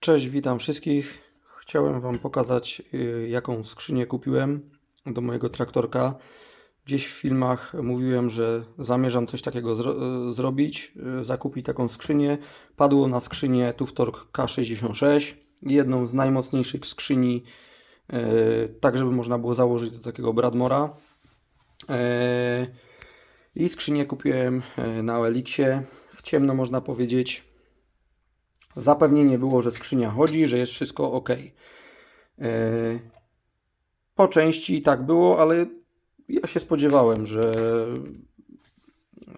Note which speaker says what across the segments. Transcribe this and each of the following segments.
Speaker 1: Cześć, witam wszystkich. Chciałem Wam pokazać, y, jaką skrzynię kupiłem do mojego traktorka. Gdzieś w filmach mówiłem, że zamierzam coś takiego zro- y, zrobić, y, zakupić taką skrzynię. Padło na skrzynię Tuftork K66, jedną z najmocniejszych skrzyni, tak żeby można było założyć do takiego Bradmora. I skrzynię kupiłem na Elixie. W ciemno można powiedzieć. Zapewnienie było, że skrzynia chodzi, że jest wszystko ok. Po części tak było, ale ja się spodziewałem, że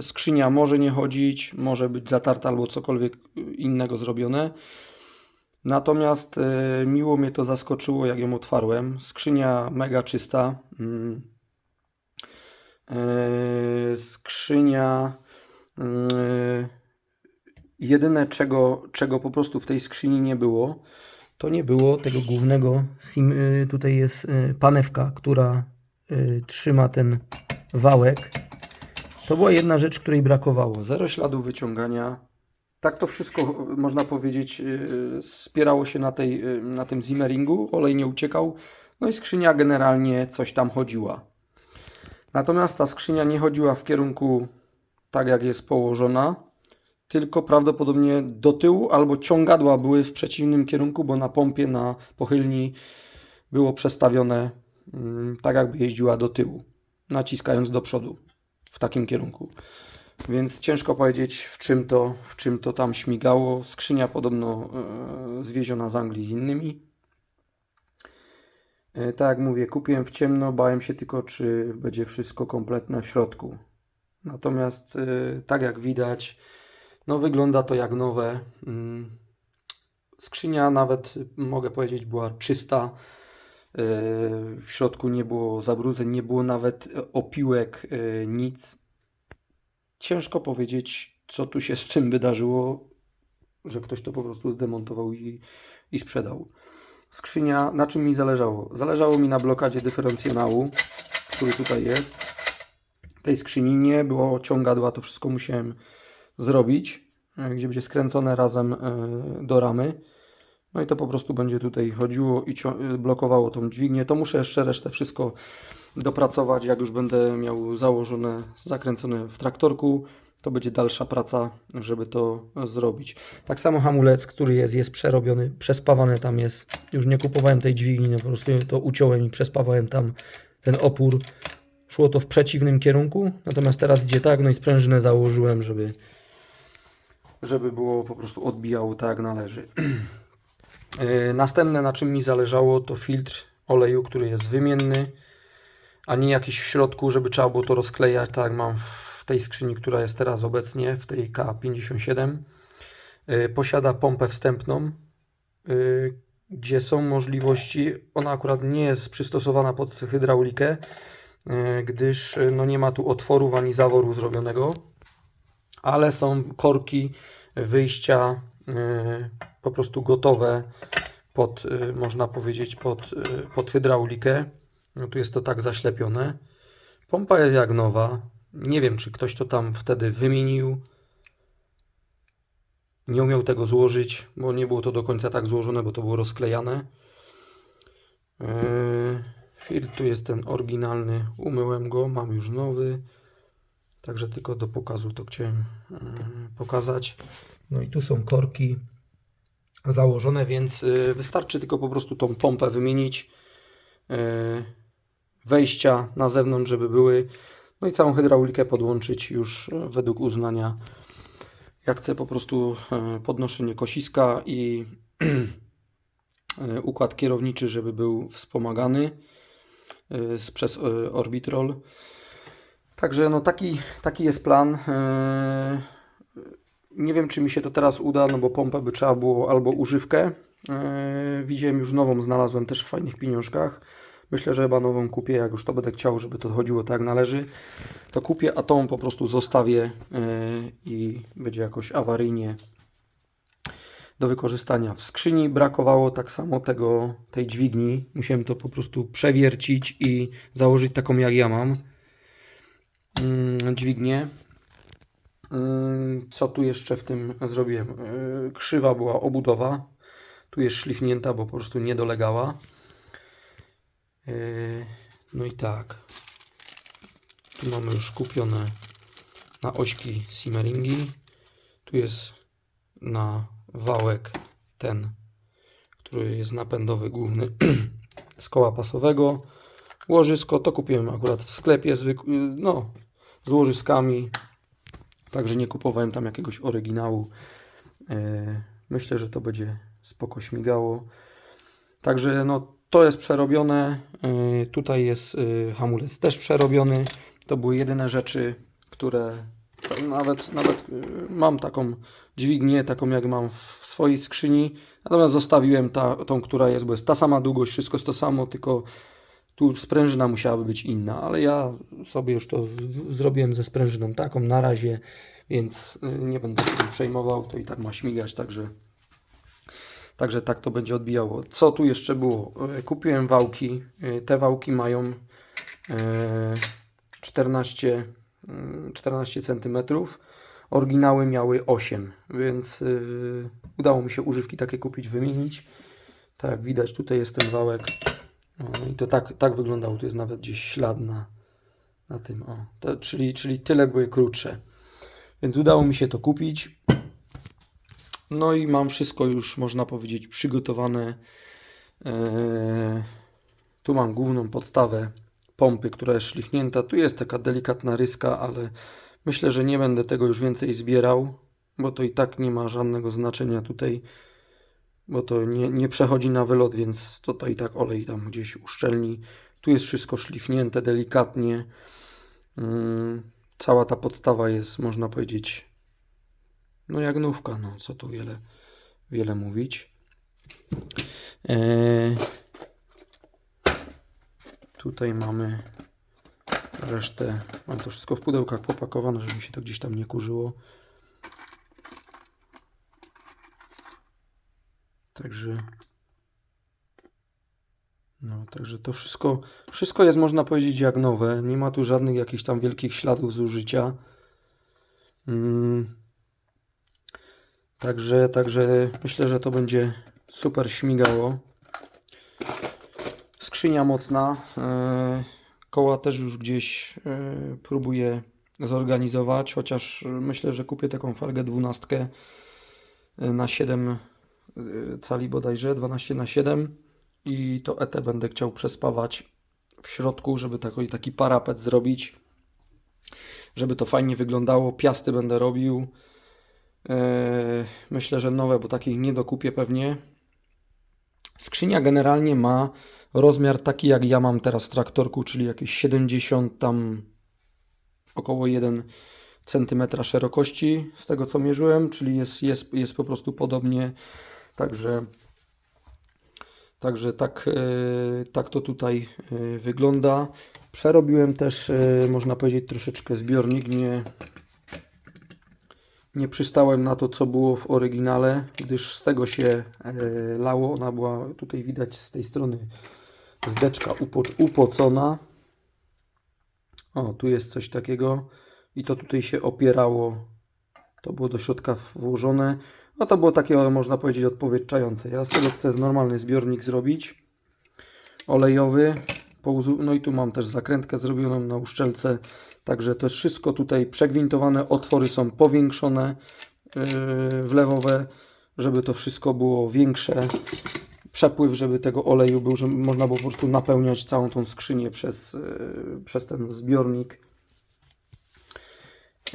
Speaker 1: skrzynia może nie chodzić, może być zatarta albo cokolwiek innego zrobione. Natomiast e, miło mnie to zaskoczyło, jak ją otwarłem. Skrzynia mega czysta. Mm. E, Skrzynia. Jedyne, czego, czego po prostu w tej skrzyni nie było, to nie było tego głównego sim. y, Tutaj jest y, panewka, która y, trzyma ten wałek. To była jedna rzecz, której brakowało. Zero śladu wyciągania. Tak to wszystko, można powiedzieć, spierało się na, tej, na tym zimmeringu. Olej nie uciekał. No i skrzynia generalnie coś tam chodziła. Natomiast ta skrzynia nie chodziła w kierunku tak, jak jest położona tylko prawdopodobnie do tyłu albo ciągadła były w przeciwnym kierunku, bo na pompie, na pochylni było przestawione mm, tak, jakby jeździła do tyłu, naciskając do przodu w takim kierunku. Więc ciężko powiedzieć, w czym to, w czym to tam śmigało. Skrzynia podobno e, zwieziona z Anglii z innymi. E, tak jak mówię, kupiłem w ciemno, bałem się tylko, czy będzie wszystko kompletne w środku. Natomiast, e, tak jak widać, no wygląda to jak nowe. Mm. Skrzynia nawet mogę powiedzieć była czysta. Yy, W środku nie było zabrudzeń, nie było nawet opiłek, yy, nic. Ciężko powiedzieć, co tu się z tym wydarzyło, że ktoś to po prostu zdemontował i, i sprzedał. Skrzynia, na czym mi zależało? Zależało mi na blokadzie dyferencjonału, który tutaj jest. Tej skrzyni nie było ciągadła, to wszystko musiałem zrobić, e, gdzie będzie skręcone razem e, do ramy. No i to po prostu będzie tutaj chodziło i e, blokowało tą dźwignię. To muszę jeszcze resztę wszystko dopracować. Jak już będę miał założone, zakręcone w traktorku, to będzie dalsza praca, żeby to zrobić. Tak samo hamulec, który jest, jest przerobiony, przespawany tam jest. Już nie kupowałem tej dźwigni, no po prostu to uciąłem i przespawałem tam ten opór. Szło to w przeciwnym kierunku, natomiast teraz idzie tak, no i sprężynę założyłem, żeby, żeby było po prostu odbijało tak jak należy. Yy, Następne na czym mi zależało to filtr oleju, który jest wymienny, a nie jakiś w środku, żeby trzeba było to rozklejać, tak jak mam w tej skrzyni, która jest teraz obecnie, w tej K57. Yy, Posiada pompę wstępną, yy, gdzie są możliwości, ona akurat nie jest przystosowana pod hydraulikę, gdyż no, nie ma tu otworów ani zaworu zrobionego, ale są korki wyjścia yy, po prostu gotowe pod, yy, można powiedzieć, pod, yy, pod hydraulikę. No tu jest to tak zaślepione. Pompa jest jak nowa. Nie wiem, czy ktoś to tam wtedy wymienił. Nie umiał tego złożyć, bo nie było to do końca tak złożone, bo to było rozklejane. Filtr tu jest ten oryginalny. Umyłem go, mam już nowy. Także tylko do pokazu to chciałem yy, pokazać. No i tu są korki założone, więc yy, wystarczy tylko po prostu tą pompę wymienić. Yy, Wejścia na zewnątrz, żeby były. No i całą hydraulikę podłączyć już według uznania. Ja chcę po prostu podnoszenie kosiska i układ kierowniczy, żeby był wspomagany przez Orbitrol. Także no taki, taki jest plan. Yy, Nie wiem, czy mi się to teraz uda, no bo pompę by trzeba było albo używkę. Yy, Widziałem już nową, znalazłem też w fajnych pieniążkach. Myślę, że chyba nową kupię, jak już to będę chciał, żeby to chodziło tak jak należy. To kupię, a tą po prostu zostawię yy, i będzie jakoś awaryjnie do wykorzystania. W skrzyni brakowało tak samo tego, tej dźwigni. Musiałem to po prostu przewiercić i założyć taką jak ja mam dźwignię. Mm, Co tu jeszcze w tym zrobiłem? Yy, Krzywa była obudowa. Tu jest szlifnięta, bo po prostu nie dolegała. Yy, No i tak. Tu mamy już kupione na ośki simmeringi. Tu jest na wałek ten, który jest napędowy główny z koła pasowego. Łożysko to kupiłem akurat w sklepie, zwyk- no, z łożyskami. Także nie kupowałem tam jakiegoś oryginału. Yy, Myślę, że to będzie spoko śmigało. Także no, to jest przerobione. Yy, Tutaj jest yy, hamulec też przerobiony. To były jedyne rzeczy, które nawet, nawet mam taką dźwignię, taką jak mam w swojej skrzyni. Natomiast zostawiłem ta, tą, która jest, bo jest ta sama długość, wszystko jest to samo, tylko tu sprężyna musiałaby być inna, ale ja sobie już to zrobiłem ze sprężyną taką na razie, więc y, nie będę się tym przejmował, to i tak ma śmigać, także Także tak to będzie odbijało. Co tu jeszcze było? E, Kupiłem wałki. E, Te wałki mają e, 14, mm, 14 cm. Oryginały miały 8, więc y, udało mi się używki takie kupić, wymienić. Tak jak widać, tutaj jest ten wałek. No I to tak, tak wyglądało. Tu jest nawet gdzieś ślad na, na tym. O, to, czyli, czyli tyle były krótsze. Więc udało mi się to kupić. No i mam wszystko już, można powiedzieć, przygotowane. Eee, tu mam główną podstawę pompy, która jest szlichnięta. Tu jest taka delikatna ryska, ale myślę, że nie będę tego już więcej zbierał, bo to i tak nie ma żadnego znaczenia tutaj, bo to nie, nie przechodzi na wylot, więc to, to i tak olej tam gdzieś uszczelni. Tu jest wszystko szlifnięte delikatnie. Mm, cała ta podstawa jest, można powiedzieć, no jak nówka, no co tu wiele, wiele mówić. Eee, tutaj mamy resztę, mam to wszystko w pudełkach popakowane, żeby mi się to gdzieś tam nie kurzyło. Także no, także to wszystko, wszystko jest można powiedzieć jak nowe. Nie ma tu żadnych jakichś tam wielkich śladów zużycia. Mm. Także, także myślę, że to będzie super śmigało. Skrzynia mocna. e, Koła też już gdzieś e, próbuję zorganizować, chociaż myślę, że kupię taką falgę 12 na 7 e, cali bodajże, 12 na 7 i to ET będę chciał przespawać w środku, żeby taki, taki parapet zrobić, żeby to fajnie wyglądało. Piasty będę robił. Eee, Myślę, że nowe, bo takich nie dokupię pewnie. Skrzynia generalnie ma rozmiar taki, jak ja mam teraz w traktorku, czyli jakieś 70 tam około 1 cm szerokości z tego co mierzyłem, czyli jest, jest, jest po prostu podobnie. Także, także tak, e, tak to tutaj e, wygląda. Przerobiłem też, e, można powiedzieć, troszeczkę zbiornik. Nie, nie przystałem na to, co było w oryginale, gdyż z tego się lało. Ona była tutaj widać z tej strony zdeczka upo, upocona. O, tu jest coś takiego i to tutaj się opierało. To było do środka włożone. No to było takie, można powiedzieć, odpowiedczające. Ja z tego chcę normalny zbiornik zrobić. Olejowy. No i tu mam też zakrętkę zrobioną na uszczelce. Także to jest wszystko tutaj przegwintowane. Otwory są powiększone, yy, wlewowe, żeby to wszystko było większe. Przepływ, żeby tego oleju był, żeby można było po prostu napełniać całą tą skrzynię przez, yy, przez ten zbiornik.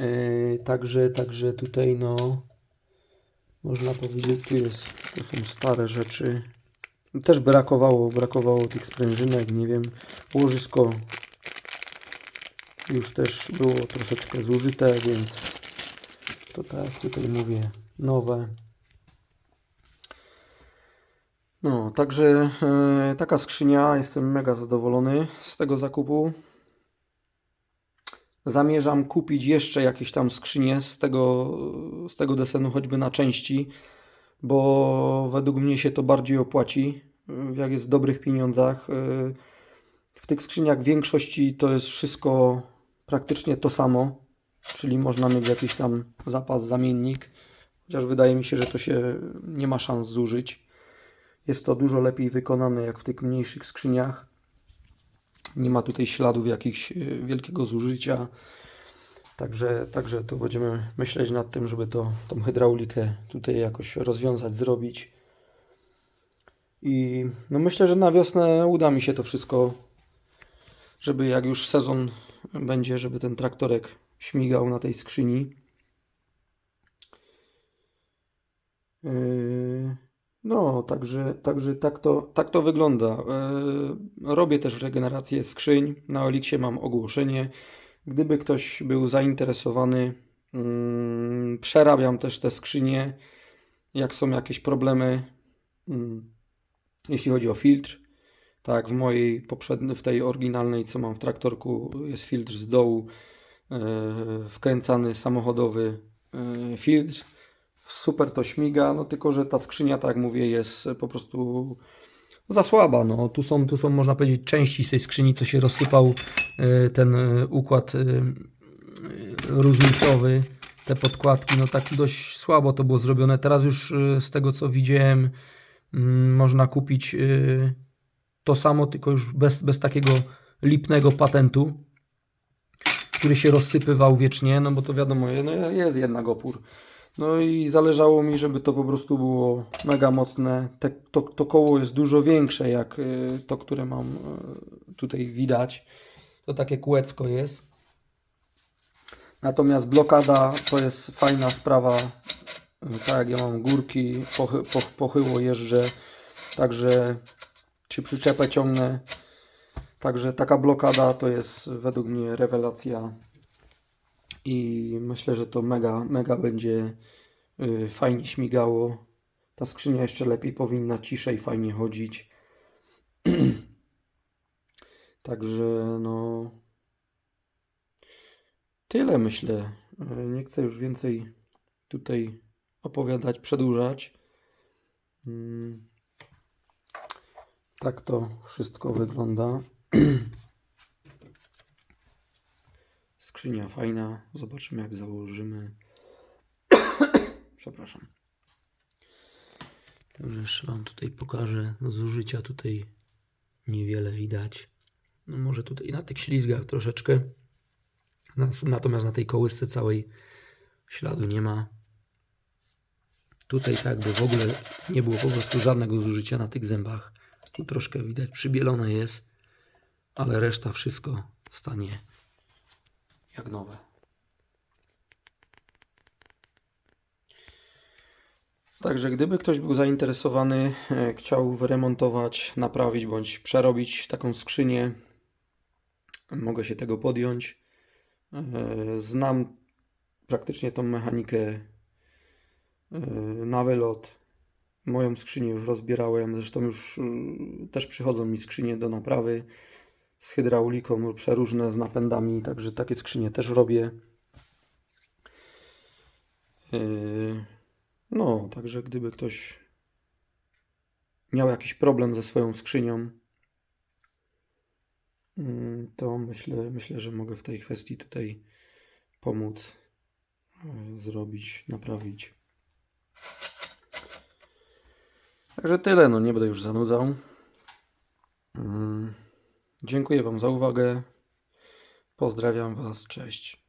Speaker 1: Yy, także, także tutaj no można powiedzieć, tu jest, to są stare rzeczy. Też brakowało, brakowało tych sprężynek, nie wiem. Łożysko już też było troszeczkę zużyte, więc to tak tutaj mówię, nowe. No, także e, taka skrzynia, jestem mega zadowolony z tego zakupu. Zamierzam kupić jeszcze jakieś tam skrzynie z tego, z tego desenu, choćby na części, bo według mnie się to bardziej opłaci, jak jest w dobrych pieniądzach. W tych skrzyniach w większości to jest wszystko praktycznie to samo, czyli można mieć jakiś tam zapas, zamiennik, chociaż wydaje mi się, że to się nie ma szans zużyć. Jest to dużo lepiej wykonane jak w tych mniejszych skrzyniach. Nie ma tutaj śladów jakichś y, wielkiego zużycia. Także, także tu będziemy myśleć nad tym, żeby to, tą hydraulikę tutaj jakoś rozwiązać, zrobić. I no myślę, że na wiosnę uda mi się to wszystko, żeby jak już sezon będzie, żeby ten traktorek śmigał na tej skrzyni. No, także, także tak, to, tak to wygląda. Yy, Robię też regenerację skrzyń. Na Oliksie mam ogłoszenie. Gdyby ktoś był zainteresowany, mm, przerabiam też te skrzynie. Jak są jakieś problemy, mm, jeśli chodzi o filtr, tak, w mojej poprzedniej, w tej oryginalnej, co mam w traktorku, jest filtr z dołu, e, wkręcany samochodowy e, filtr. Super to śmiga, no tylko, że ta skrzynia, tak jak mówię, jest po prostu za słaba. No, tu są, tu są, można powiedzieć, części z tej skrzyni, co się rozsypał e, ten e, układ e, różnicowy, te podkładki, no tak dość słabo to było zrobione. Teraz już z tego, co widziałem, mm, można kupić to samo, tylko już bez, bez takiego lipnego patentu, który się rozsypywał wiecznie, no bo to wiadomo, no jest jednak opór. No i zależało mi, żeby to po prostu było mega mocne. Te, to, to koło jest dużo większe jak y, to, które mam y, tutaj widać. To takie kółecko jest. Natomiast blokada to jest fajna sprawa. Y, Tak jak ja mam górki, pochy, poch, pochyło jeżdżę, także czy przyczepę ciągnę. Także taka blokada to jest według mnie rewelacja. I myślę, że to mega, mega będzie y, fajnie śmigało. Ta skrzynia jeszcze lepiej powinna ciszej fajnie chodzić. Także no. Tyle myślę. Y, Nie chcę już więcej tutaj opowiadać, przedłużać. Mm. Tak to wszystko wygląda. Skrzynia fajna. Zobaczymy, jak założymy. Przepraszam. Także jeszcze Wam tutaj pokażę. No, zużycia tutaj niewiele widać. No może tutaj na tych ślizgach troszeczkę. Natomiast na tej kołysce całej śladu nie ma. Tutaj tak by w ogóle nie było po prostu żadnego zużycia na tych zębach. Tu troszkę widać przybielone jest, ale reszta wszystko w stanie jak nowe. Także gdyby ktoś był zainteresowany, e, chciał wyremontować, naprawić bądź przerobić taką skrzynię, mogę się tego podjąć. E, Znam praktycznie tą mechanikę e, na wylot. Moją skrzynię już rozbierałem, zresztą już też przychodzą mi skrzynie do naprawy z hydrauliką przeróżne, z napędami, także takie skrzynie też robię. Yy, No, także gdyby ktoś miał jakiś problem ze swoją skrzynią, mm, to myślę, myślę, że mogę w tej kwestii tutaj pomóc yy, zrobić, naprawić. Także tyle, no nie będę już zanudzał. Dziękuję Wam za uwagę. Pozdrawiam Was, cześć.